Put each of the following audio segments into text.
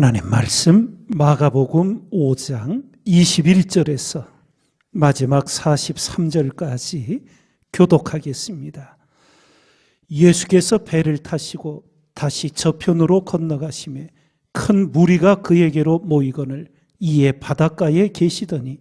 하나님 말씀 마가복음 5장 21절에서 마지막 43절까지 교독하겠습니다. 예수께서 배를 타시고 다시 저편으로 건너가심에 큰 무리가 그에게로 모이거늘 이에 바닷가에 계시더니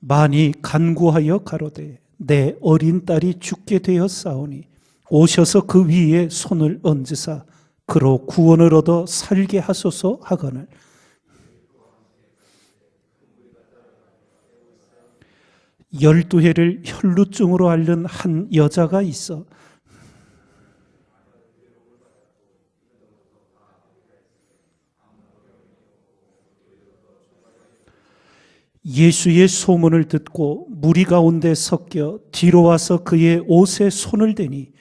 많이 간구하여 가로되 내 어린 딸이 죽게 되었사오니 오셔서 그 위에 손을 얹으사 그로 구원을 얻어 살게 하소서 하거늘. 열두 해를 혈루증으로 앓는 한 여자가 있어. 예수의 소문을 듣고 무리 가운데 섞여 뒤로 와서 그의 옷에 손을 대니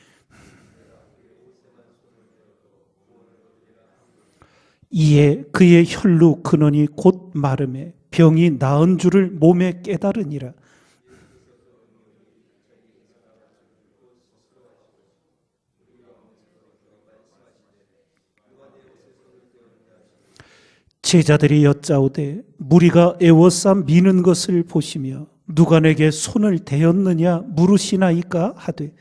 이에 그의 혈루 근원이 곧 마름에 병이 나은 줄을 몸에 깨달으니라. 제자들이 여짜오되 무리가 애워싸 미는 것을 보시며 누가 내게 손을 대었느냐 물으시나이까 하되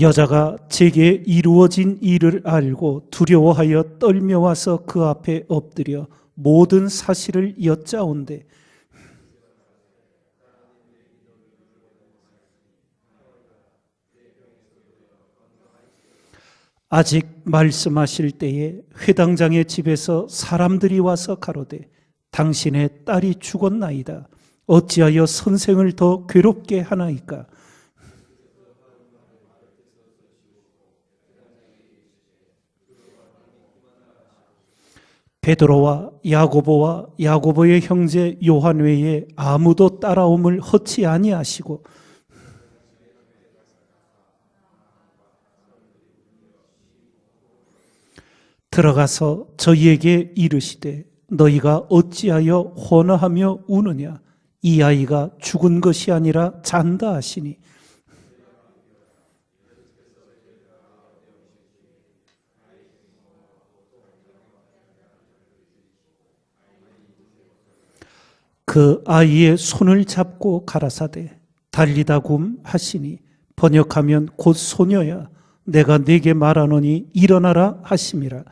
여자가 제게 이루어진 일을 알고 두려워하여 떨며 와서 그 앞에 엎드려 모든 사실을 여짜온대 아직 말씀하실 때에 회당장의 집에서 사람들이 와서 가로되 당신의 딸이 죽었나이다. 어찌하여 선생을 더 괴롭게 하나이까? 베드로와 야고보와 야고보의 형제 요한 외에 아무도 따라옴을 허치 아니하시고 들어가서 저희에게 이르시되 너희가 어찌하여 혼화하며 우느냐? 이 아이가 죽은 것이 아니라 잔다 하시니 그 아이의 손을 잡고 가라사대 달리다굼 하시니 번역하면 곧 소녀야 내가 네게 말하노니 일어나라 하심이라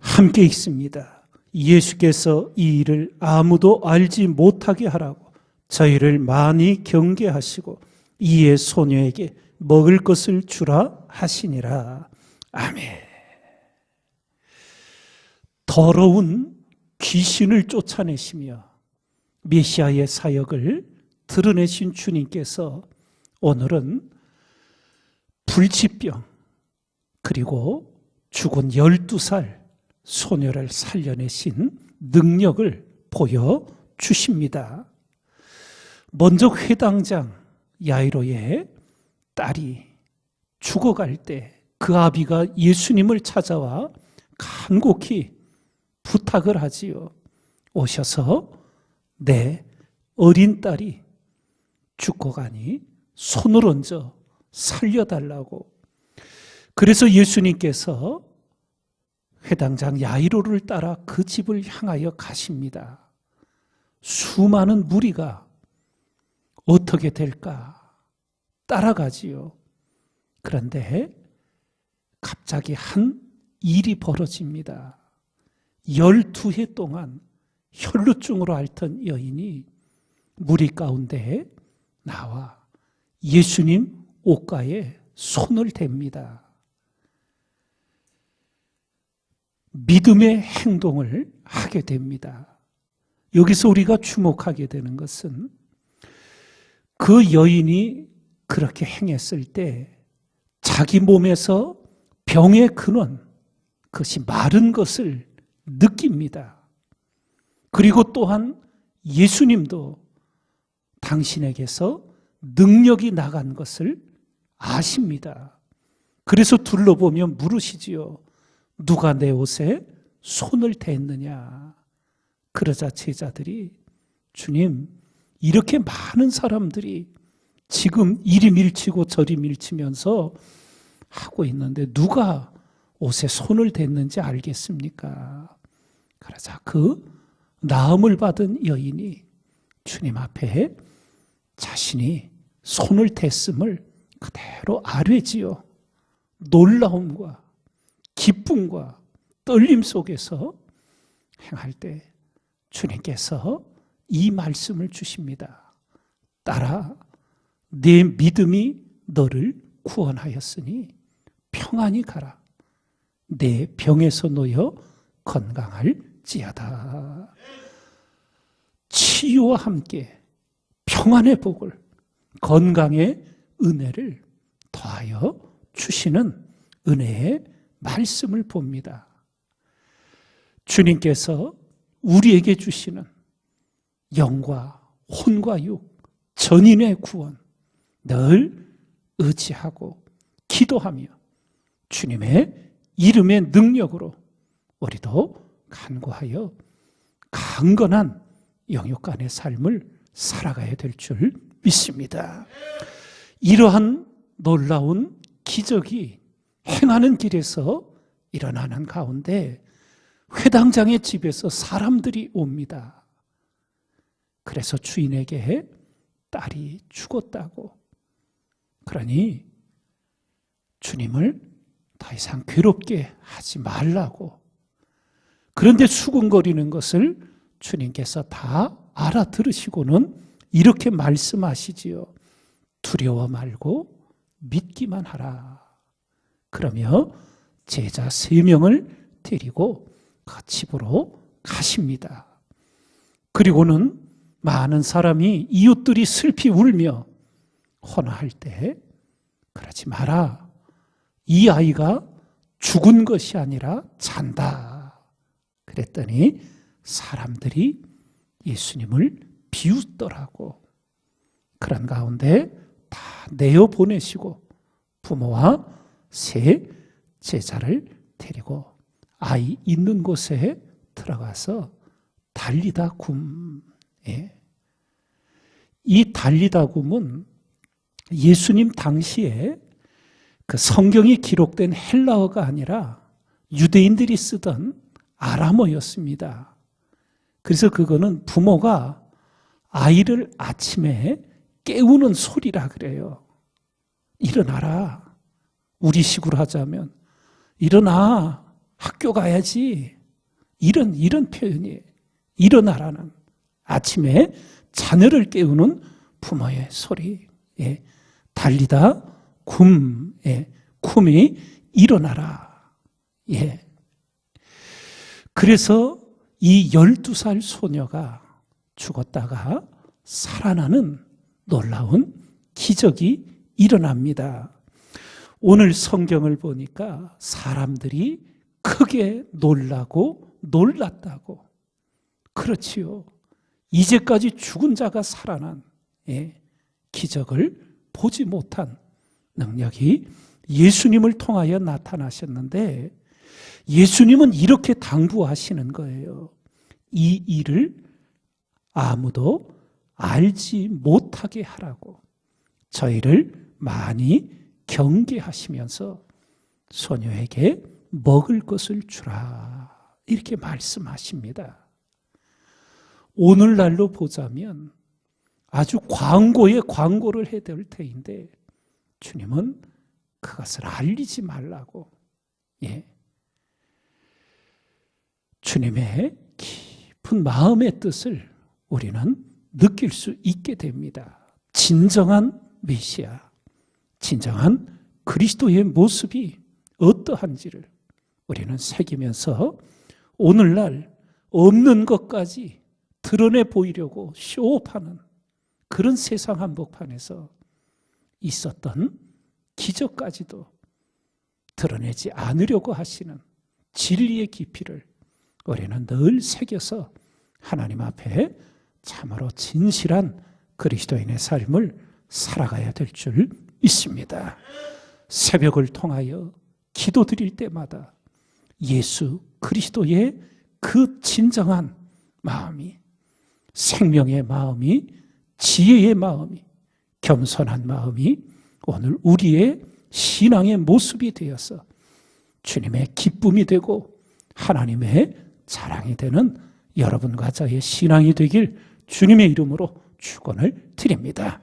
함께 있습니다. 예수께서 이 일을 아무도 알지 못하게 하라고 저희를 많이 경계하시고 이에 소녀에게 먹을 것을 주라 하시니라. 아멘. 더러운 귀신을 쫓아내시며 메시아의 사역을 드러내신 주님께서 오늘은 불치병 그리고 죽은 12살 소녀를 살려내신 능력을 보여 주십니다. 먼저 회당장 야이로의 딸이 죽어갈 때 그 아비가 예수님을 찾아와 간곡히 부탁을 하지요. 오셔서 내 어린 딸이 죽고 가니 손을 얹어 살려달라고. 그래서 예수님께서 회당장 야이로를 따라 그 집을 향하여 가십니다. 수많은 무리가 어떻게 될까 따라가지요. 그런데 갑자기 한 일이 벌어집니다. 12해 동안 혈루증으로 앓던 여인이 무리 가운데 나와 예수님 옷가에 손을 댑니다. 믿음의 행동을 하게 됩니다. 여기서 우리가 주목하게 되는 것은 그 여인이 그렇게 행했을 때 자기 몸에서 병의 근원, 그것이 마른 것을 느낍니다. 그리고 또한 예수님도 당신에게서 능력이 나간 것을 아십니다. 그래서 둘러보면 물으시지요. 누가 내 옷에 손을 댔느냐. 그러자 제자들이 주님, 이렇게 많은 사람들이 지금 이리 밀치고 저리 밀치면서 하고 있는데 누가 옷에 손을 댔는지 알겠습니까? 그러자 그 나음을 받은 여인이 주님 앞에 자신이 손을 댔음을 그대로 아뢰지요. 놀라움과 기쁨과 떨림 속에서 행할 때 주님께서 이 말씀을 주십니다. 따라 내 믿음이 너를 구원하였으니 평안히 가라. 내 병에서 놓여 건강할지어다. 치유와 함께 평안의 복을 건강의 은혜를 더하여 주시는 은혜의 말씀을 봅니다. 주님께서 우리에게 주시는 영과 혼과 육, 전인의 구원 늘 의지하고 기도하며 주님의 이름의 능력으로 우리도 간구하여 강건한 영육간의 삶을 살아가야 될 줄 믿습니다. 이러한 놀라운 기적이 행하는 길에서 일어나는 가운데 회당장의 집에서 사람들이 옵니다. 그래서 주인에게 딸이 죽었다고. 그러니 주님을 더 이상 괴롭게 하지 말라고. 그런데 수군거리는 것을 주님께서 다 알아들으시고는 이렇게 말씀하시지요. 두려워 말고 믿기만 하라. 그러며 제자 세 명을 데리고 그 집으로 가십니다. 그리고는 많은 사람이 이웃들이 슬피 울며 헌화할 때 그러지 마라. 이 아이가 죽은 것이 아니라 잔다. 그랬더니 사람들이 예수님을 비웃더라고. 그런 가운데 다 내어 보내시고 부모와 세 제자를 데리고 아이 있는 곳에 들어가서 달리다 굼. 예. 이 달리다 굼은 예수님 당시에 그 성경이 기록된 헬라어가 아니라 유대인들이 쓰던 아람어였습니다. 그래서 그거는 부모가 아이를 아침에 깨우는 소리라 그래요. 일어나라. 우리 식으로 하자면 일어나. 학교 가야지. 이런 이런 표현이 일어나라는 아침에 자녀를 깨우는 부모의 소리. 예. 달리다 굼. 예. 굼이 일어나라. 예. 그래서 이 12살 소녀가 죽었다가 살아나는 놀라운 기적이 일어납니다. 오늘 성경을 보니까 사람들이 크게 놀라고 놀랐다고. 그렇지요. 이제까지 죽은 자가 살아난 예, 기적을 보지 못한 능력이 예수님을 통하여 나타나셨는데 예수님은 이렇게 당부하시는 거예요. 이 일을 아무도 알지 못하게 하라고 저희를 많이 경계하시면서 소녀에게 먹을 것을 주라. 이렇게 말씀하십니다. 오늘날로 보자면 아주 광고에 광고를 될 테인데 주님은 그것을 알리지 말라고 예. 주님의 깊은 마음의 뜻을 우리는 느낄 수 있게 됩니다. 진정한 메시아, 진정한 그리스도의 모습이 어떠한지를 우리는 새기면서 오늘날 없는 것까지 드러내 보이려고 쇼업하는 그런 세상 한복판에서 있었던 기적까지도 드러내지 않으려고 하시는 진리의 깊이를 우리는 늘 새겨서 하나님 앞에 참으로 진실한 그리스도인의 삶을 살아가야 될 줄 믿습니다. 새벽을 통하여 기도 드릴 때마다 예수 그리스도의 그 진정한 마음이 생명의 마음이 지혜의 마음이 겸손한 마음이 오늘 우리의 신앙의 모습이 되어서 주님의 기쁨이 되고 하나님의 자랑이 되는 여러분과 저의 신앙이 되길 주님의 이름으로 축원을 드립니다.